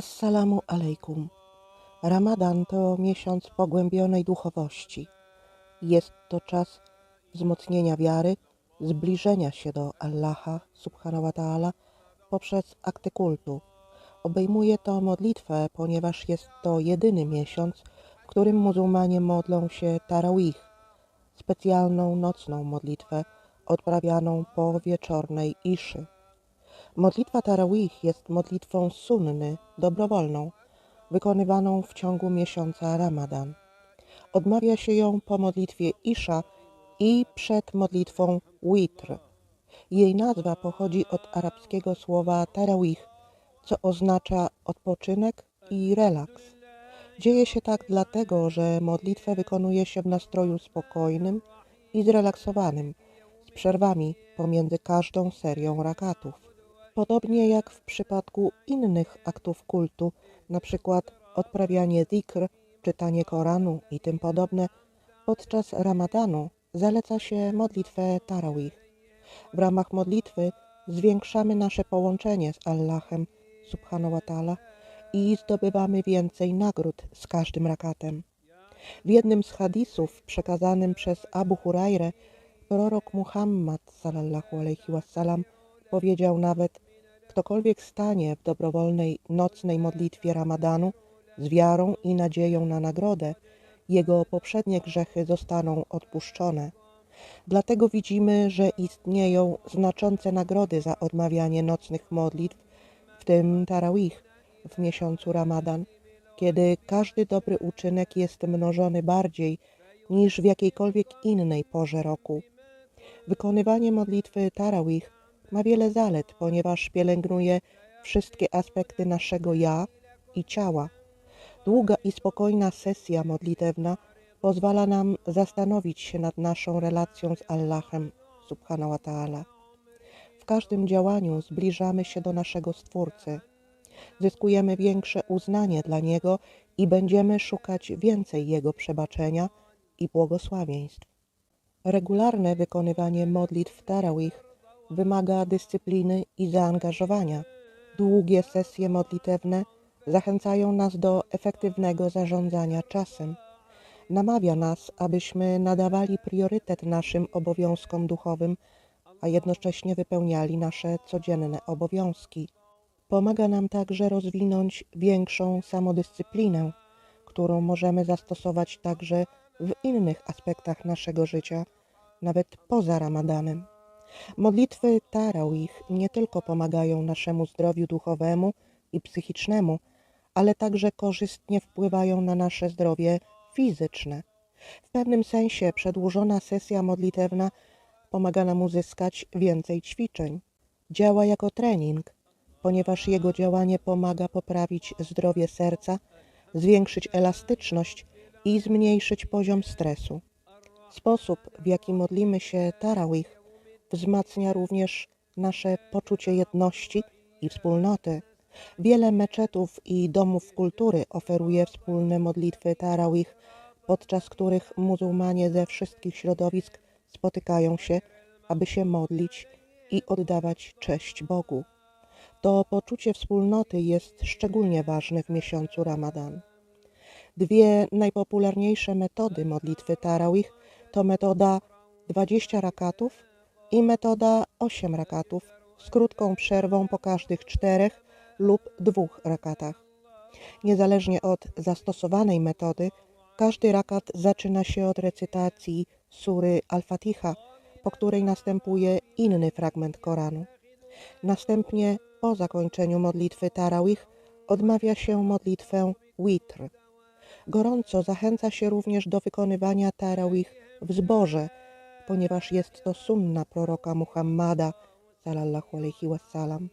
Assalamu alaikum. Ramadan to miesiąc pogłębionej duchowości. Jest to czas wzmocnienia wiary, zbliżenia się do Allaha subhanahu wa ta'ala poprzez akty kultu. Obejmuje to modlitwę, ponieważ jest to jedyny miesiąc, w którym muzułmanie modlą się tarawih, specjalną nocną modlitwę odprawianą po wieczornej iszy. Modlitwa tarawih jest modlitwą sunny, dobrowolną, wykonywaną w ciągu miesiąca Ramadan. Odmawia się ją po modlitwie Isza i przed modlitwą Witr. Jej nazwa pochodzi od arabskiego słowa tarawih, co oznacza odpoczynek i relaks. Dzieje się tak dlatego, że modlitwę wykonuje się w nastroju spokojnym i zrelaksowanym, z przerwami pomiędzy każdą serią rakatów. Podobnie jak w przypadku innych aktów kultu, przykład odprawianie dhikr, czytanie Koranu i tym podobne, podczas Ramadanu zaleca się modlitwę tarawih. W ramach modlitwy zwiększamy nasze połączenie z Allahem subhanahu wa ta'ala i zdobywamy więcej nagród z każdym rakatem. W jednym z hadisów przekazanym przez Abu Hurajrę prorok Muhammad sallallahu alaihi wasallam powiedział nawet ktokolwiek stanie w dobrowolnej nocnej modlitwie Ramadanu z wiarą i nadzieją na nagrodę, jego poprzednie grzechy zostaną odpuszczone. Dlatego widzimy, że istnieją znaczące nagrody za odmawianie nocnych modlitw, w tym tarawih w miesiącu Ramadan, kiedy każdy dobry uczynek jest mnożony bardziej niż w jakiejkolwiek innej porze roku. Wykonywanie modlitwy tarawih ma wiele zalet, ponieważ pielęgnuje wszystkie aspekty naszego ja i ciała. Długa i spokojna sesja modlitewna pozwala nam zastanowić się nad naszą relacją z Allahem subhanahu wa ta'ala. W każdym działaniu zbliżamy się do naszego Stwórcy. Zyskujemy większe uznanie dla Niego i będziemy szukać więcej Jego przebaczenia i błogosławieństw. Regularne wykonywanie modlitw tarawih wymaga dyscypliny i zaangażowania. Długie sesje modlitewne zachęcają nas do efektywnego zarządzania czasem. Namawia nas, abyśmy nadawali priorytet naszym obowiązkom duchowym, a jednocześnie wypełniali nasze codzienne obowiązki. Pomaga nam także rozwinąć większą samodyscyplinę, którą możemy zastosować także w innych aspektach naszego życia, nawet poza Ramadanem. Modlitwy tarawih nie tylko pomagają naszemu zdrowiu duchowemu i psychicznemu, ale także korzystnie wpływają na nasze zdrowie fizyczne. W pewnym sensie przedłużona sesja modlitewna pomaga nam uzyskać więcej ćwiczeń. Działa jako trening, ponieważ jego działanie pomaga poprawić zdrowie serca, zwiększyć elastyczność i zmniejszyć poziom stresu. Sposób, w jaki modlimy się tarawih, wzmacnia również nasze poczucie jedności i wspólnoty. Wiele meczetów i domów kultury oferuje wspólne modlitwy tarawih, podczas których muzułmanie ze wszystkich środowisk spotykają się, aby się modlić i oddawać cześć Bogu. To poczucie wspólnoty jest szczególnie ważne w miesiącu Ramadan. Dwie najpopularniejsze metody modlitwy tarawih to metoda 20 rakatów i metoda 8 rakatów z krótką przerwą po każdych czterech lub dwóch rakatach. Niezależnie od zastosowanej metody, każdy rakat zaczyna się od recytacji sury Al-Fatiha, po której następuje inny fragment Koranu. Następnie po zakończeniu modlitwy tarawih odmawia się modlitwę witr. Gorąco zachęca się również do wykonywania tarawih w zborze, ponieważ jest to sunna proroka Muhammada sallallahu alaihi wasallam.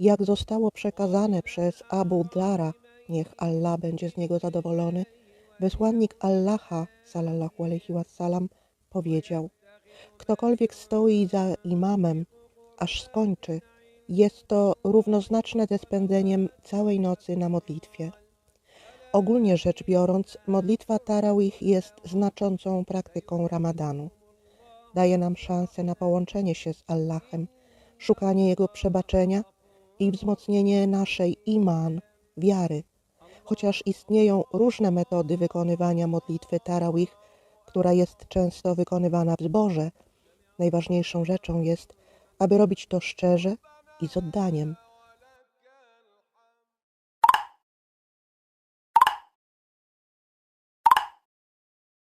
Jak zostało przekazane przez Abu Dara, niech Allah będzie z niego zadowolony, wysłannik Allaha sallallahu alaihi wasallam powiedział: Ktokolwiek stoi za imamem, aż skończy, jest to równoznaczne ze spędzeniem całej nocy na modlitwie. Ogólnie rzecz biorąc, modlitwa tarawih jest znaczącą praktyką ramadanu. Daje nam szansę na połączenie się z Allahem, szukanie Jego przebaczenia i wzmocnienie naszej iman, wiary. Chociaż istnieją różne metody wykonywania modlitwy Tarawih, która jest często wykonywana w zborze, najważniejszą rzeczą jest, aby robić to szczerze i z oddaniem.